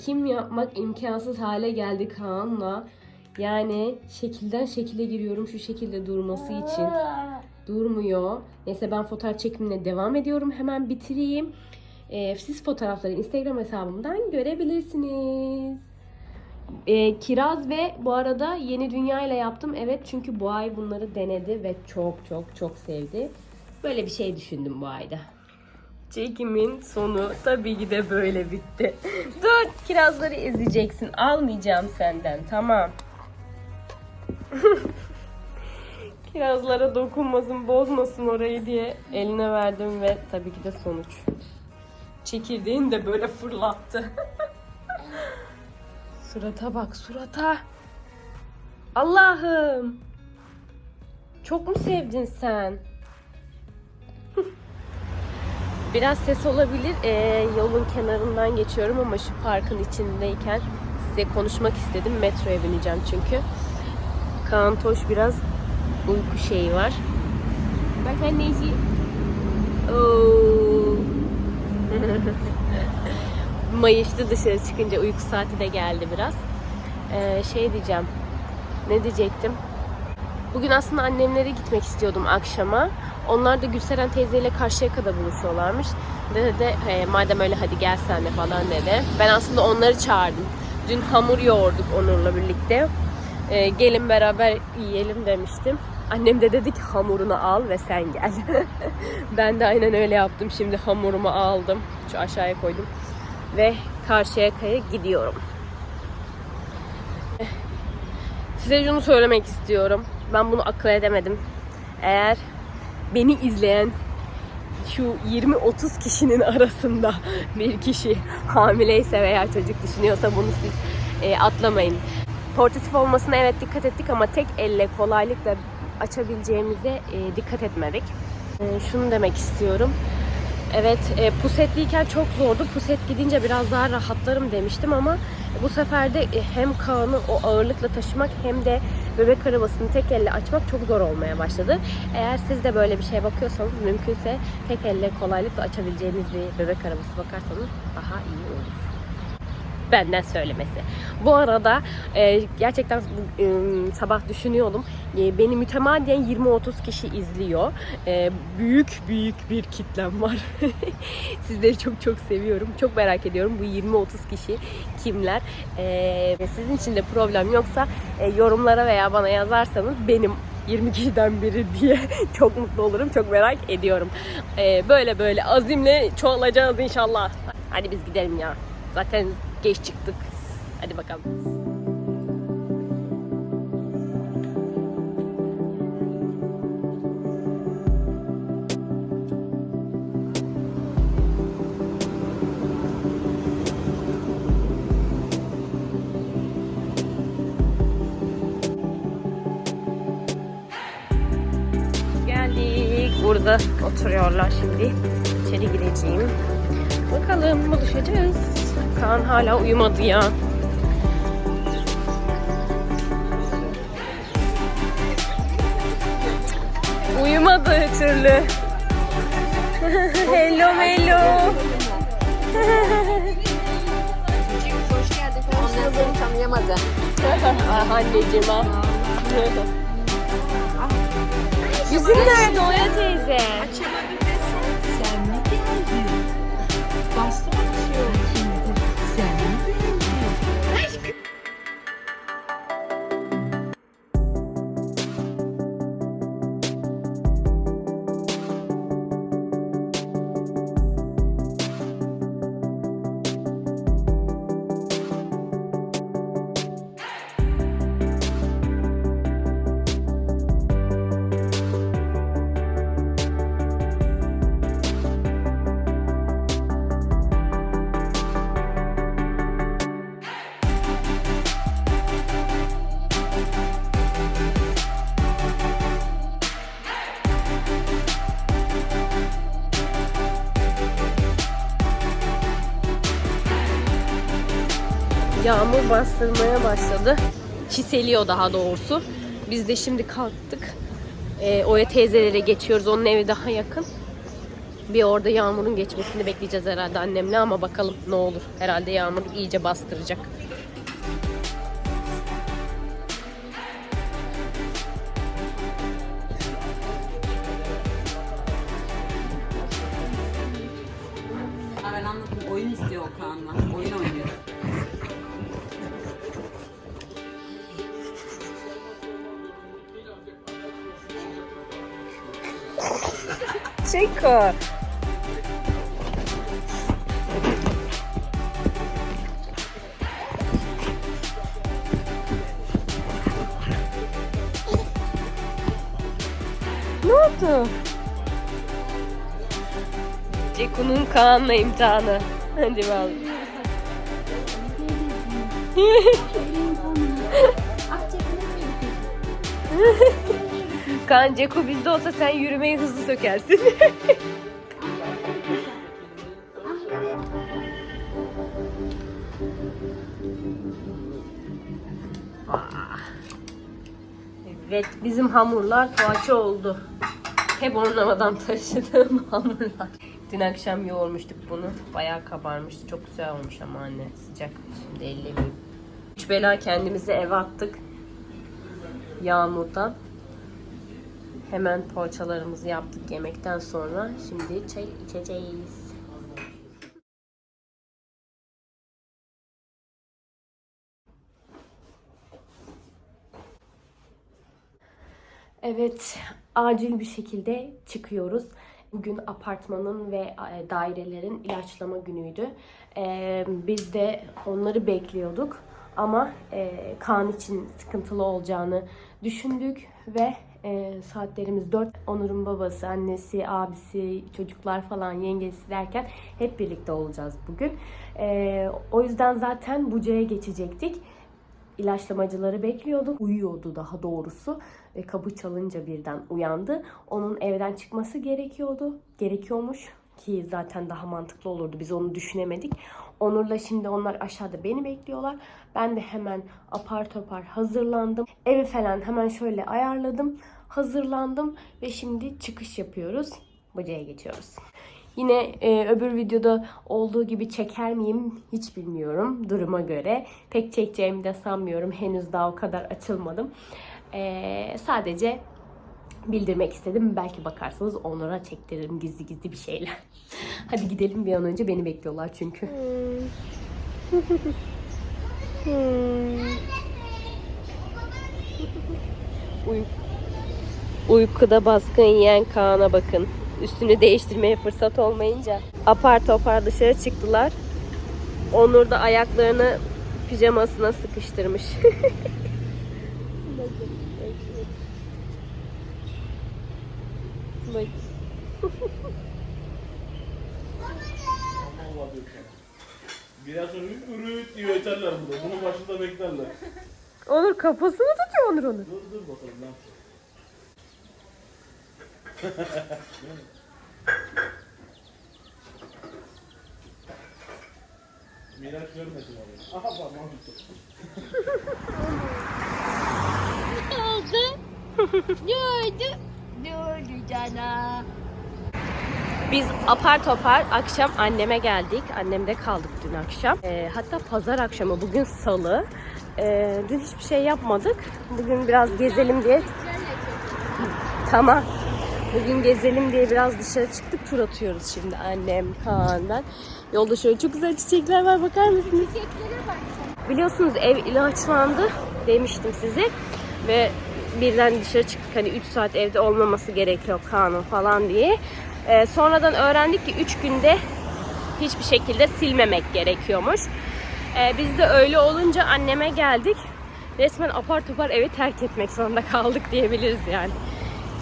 çekim yapmak imkansız hale geldi Kaan'la. Yani şekilden şekile giriyorum şu şekilde durması için. Durmuyor. Neyse ben fotoğraf çekimine devam ediyorum. Hemen bitireyim. Ee, siz fotoğrafları Instagram hesabımdan görebilirsiniz. Ee, kiraz ve bu arada yeni dünya ile yaptım. Evet çünkü bu ay bunları denedi ve çok çok çok sevdi. Böyle bir şey düşündüm bu ayda. Çekimin sonu tabii ki de böyle bitti. Dur kirazları ezeceksin. Almayacağım senden tamam. Kirazlara dokunmasın, bozmasın orayı diye eline verdim ve tabii ki de sonuç. Çekirdeğini de böyle fırlattı. surata bak surata. Allah'ım. Çok mu sevdin sen? Biraz ses olabilir. Ee, yolun kenarından geçiyorum ama şu parkın içindeyken size konuşmak istedim. Metroya bineceğim çünkü. Kaan Toş biraz uyku şeyi var. Bak anneciğim. Oo. Mayıştı dışarı çıkınca uyku saati de geldi biraz. Ee, şey diyeceğim. Ne diyecektim? Bugün aslında annemlere gitmek istiyordum akşama. Onlar da Gülseren teyzeyle Karşıyaka'da buluşuyorlarmış. Dedi de "He, madem öyle hadi gel sen de falan dedi. Ben aslında onları çağırdım. Dün hamur yoğurduk Onur'la birlikte. Ee, gelin beraber yiyelim demiştim. Annem de dedi ki hamurunu al ve sen gel. ben de aynen öyle yaptım. Şimdi hamurumu aldım. Şu aşağıya koydum. Ve Karşıyaka'ya gidiyorum. Size şunu söylemek istiyorum. Ben bunu akıl edemedim. Eğer beni izleyen şu 20-30 kişinin arasında bir kişi hamileyse veya çocuk düşünüyorsa bunu siz e, atlamayın. Portatif olmasına evet dikkat ettik ama tek elle kolaylıkla açabileceğimize e, dikkat etmedik. E, şunu demek istiyorum. Evet, e, pusetliyken çok zordu. Puset gidince biraz daha rahatlarım demiştim ama bu sefer de e, hem Kaan'ı o ağırlıkla taşımak hem de bebek arabasını tek elle açmak çok zor olmaya başladı. Eğer siz de böyle bir şeye bakıyorsanız mümkünse tek elle kolaylıkla açabileceğiniz bir bebek arabası bakarsanız daha iyi olur benden söylemesi. Bu arada e, gerçekten e, sabah düşünüyordum. E, beni mütemadiyen 20-30 kişi izliyor. E, büyük büyük bir kitlem var. Sizleri çok çok seviyorum. Çok merak ediyorum bu 20-30 kişi kimler. E, sizin için de problem yoksa e, yorumlara veya bana yazarsanız benim 20 kişiden biri diye çok mutlu olurum. Çok merak ediyorum. E, böyle böyle azimle çoğalacağız inşallah. Hadi biz gidelim ya. Zaten geç çıktık. Hadi bakalım. Geldik. Burada oturuyorlar şimdi. İçeri gireceğim. Bakalım buluşacağız. Kaan hala uyumadı ya. Uyumadı türlü. hello hello. Hoş geldin. Ondan seni tanıyamadı. ah anneciğim ah. Yüzün nerede Oya teyze? Sen Yağmur bastırmaya başladı. Çiseliyor daha doğrusu. Biz de şimdi kalktık. Ee, Oya teyzelere geçiyoruz. Onun evi daha yakın. Bir orada yağmurun geçmesini bekleyeceğiz herhalde annemle ama bakalım ne olur. Herhalde yağmur iyice bastıracak. Çeko. Ne oldu? Ceko'nun Kaan'la imtihanı. Hadi bakalım. Kaan Ceko bizde olsa sen yürümeyi hızlı sökersin. evet bizim hamurlar poğaça oldu. Hep ornamadan taşıdığım hamurlar. Dün akşam yoğurmuştuk bunu. Bayağı kabarmıştı. Çok güzel olmuş ama anne. Sıcak. Şimdi ellemeyeyim. Üç bela kendimizi eve attık. Yağmurdan. Hemen poğaçalarımızı yaptık yemekten sonra. Şimdi çay içeceğiz. Evet, acil bir şekilde çıkıyoruz. Bugün apartmanın ve e, dairelerin ilaçlama günüydü. Ee, biz de onları bekliyorduk ama e, Kaan için sıkıntılı olacağını düşündük ve e, saatlerimiz 4. Onur'un babası, annesi, abisi, çocuklar falan yengesi derken hep birlikte olacağız bugün. E, o yüzden zaten Buca'ya geçecektik ilaçlamacıları bekliyorduk. Uyuyordu daha doğrusu. Ve kapı çalınca birden uyandı. Onun evden çıkması gerekiyordu. Gerekiyormuş ki zaten daha mantıklı olurdu. Biz onu düşünemedik. Onur'la şimdi onlar aşağıda beni bekliyorlar. Ben de hemen apar topar hazırlandım. Evi falan hemen şöyle ayarladım. Hazırlandım ve şimdi çıkış yapıyoruz. Buca'ya geçiyoruz. Yine e, öbür videoda olduğu gibi çeker miyim hiç bilmiyorum duruma göre. Pek çekeceğimi de sanmıyorum. Henüz daha o kadar açılmadım. E, sadece bildirmek istedim. Belki bakarsanız onlara çektiririm gizli gizli bir şeyler. Hadi gidelim bir an önce beni bekliyorlar çünkü. Uy Uykuda baskın yiyen Kaan'a bakın. Üstünü değiştirmeye fırsat olmayınca apar topar dışarı çıktılar. Onur da ayaklarını pijamasına sıkıştırmış. Biraz sonra ürüt diye öterler burada. Bunun başında beklerler. Onur kafasını tutuyor Onur onu. Dur dur bakalım ne yapacak. Miraç görmesin onu. Aha bak Mahmut. Biz apar topar akşam anneme geldik. Annemde kaldık dün akşam. Ee, hatta pazar akşamı bugün salı. Ee, dün hiçbir şey yapmadık. Bugün biraz gezelim diye. Tamam. Bugün gezelim diye biraz dışarı çıktık. Tur atıyoruz şimdi annem, Kaan, ben. Yolda şöyle çok güzel çiçekler var. Bakar mısınız? Biliyorsunuz ev ilaçlandı demiştim size. Ve birden dışarı çıktık. Hani 3 saat evde olmaması gerekiyor Kaan'ın falan diye. Ee, sonradan öğrendik ki 3 günde hiçbir şekilde silmemek gerekiyormuş. Ee, biz de öyle olunca anneme geldik. Resmen apar topar evi terk etmek zorunda kaldık diyebiliriz yani.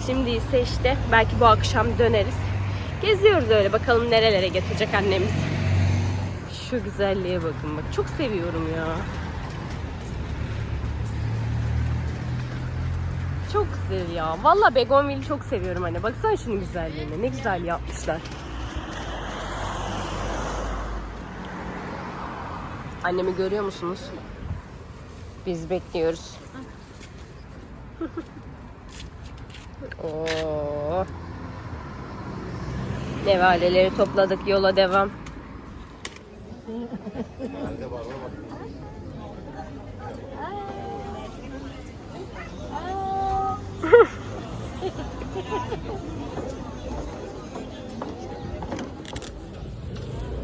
Şimdi ise işte belki bu akşam döneriz. Geziyoruz öyle bakalım nerelere götürecek annemiz. Şu güzelliğe bakın bak. Çok seviyorum ya. Çok güzel ya. Valla Begonvil'i çok seviyorum hani. Baksana şunun güzelliğine. Ne güzel yapmışlar. Annemi görüyor musunuz? Biz bekliyoruz. Oo. Nevaleleri topladık yola devam.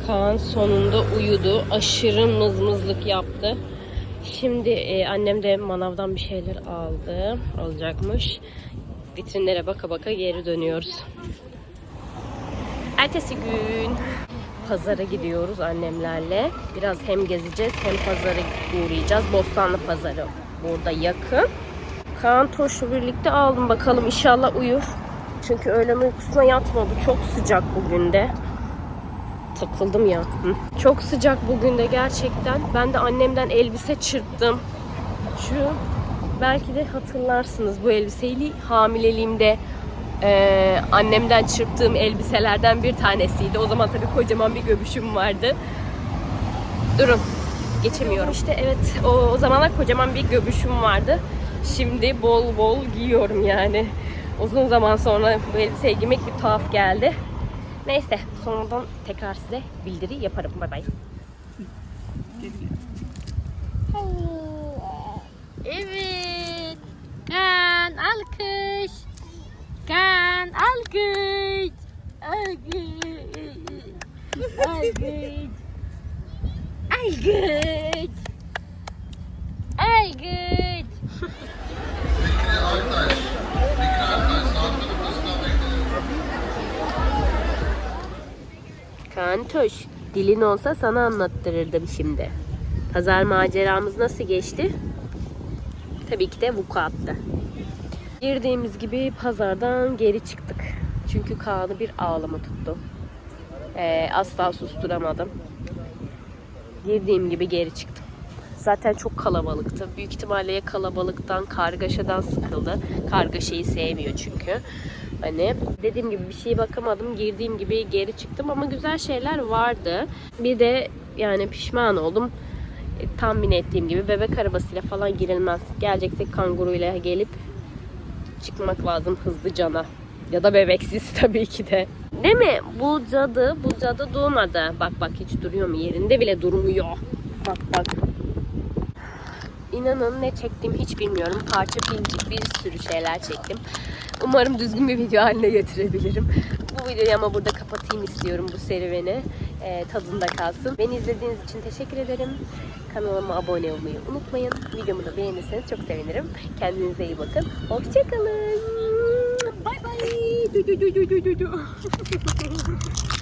Kaan sonunda uyudu. Aşırı mızmızlık yaptı. Şimdi e, annem de manavdan bir şeyler aldı. Alacakmış. Vitrinlere baka baka geri dönüyoruz. Ertesi gün pazara gidiyoruz annemlerle. Biraz hem gezeceğiz hem pazara uğrayacağız. Bostanlı pazarı burada yakın. Kaan Toş'la birlikte aldım bakalım inşallah uyur. Çünkü öğlen uykusuna yatmadı. Çok sıcak bugün de. Takıldım ya. Çok sıcak bugün de gerçekten. Ben de annemden elbise çırptım. Şu belki de hatırlarsınız bu elbiseyi hamileliğimde eee, annemden çırptığım elbiselerden bir tanesiydi. O zaman tabii kocaman bir göbüşüm vardı. Durun. Geçemiyorum. İşte evet o, o zamanlar kocaman bir göbüşüm vardı. Şimdi bol bol giyiyorum yani. Uzun zaman sonra bu elbiseyi giymek bir tuhaf geldi. Neyse sonradan tekrar size bildiri yaparım. Bay bay. Evet. Kan alkış. Kan alkış. Alkış. Alkış. Alkış. Kantoş, dilin olsa sana anlattırırdım şimdi. Pazar maceramız nasıl geçti? Tabii ki de vukuattı. Girdiğimiz gibi pazardan geri çıktık. Çünkü Kaan'ı bir ağlama tuttu. Ee, asla susturamadım. Girdiğim gibi geri çıktım. Zaten çok kalabalıktı. Büyük ihtimalle ya kalabalıktan, kargaşadan sıkıldı. Kargaşayı sevmiyor çünkü. Hani dediğim gibi bir şeye bakamadım. Girdiğim gibi geri çıktım ama güzel şeyler vardı. Bir de yani pişman oldum. E, tahmin ettiğim gibi bebek arabasıyla falan girilmez. Geleceksek kanguruyla gelip çıkmak lazım hızlıcana. Ya da bebeksiz tabii ki de. Değil mi? Bu cadı, bu cadı durmadı. Bak bak hiç duruyor mu? Yerinde bile durmuyor. Bak bak. İnanın ne çektiğimi hiç bilmiyorum. Parça pinçik bir sürü şeyler çektim. Umarım düzgün bir video haline getirebilirim. Bu videoyu ama burada kapatayım istiyorum bu serüveni. Ee, tadında kalsın. Beni izlediğiniz için teşekkür ederim. Kanalıma abone olmayı unutmayın. Videomu da beğenirseniz çok sevinirim. Kendinize iyi bakın. Hoşçakalın. Bay bay.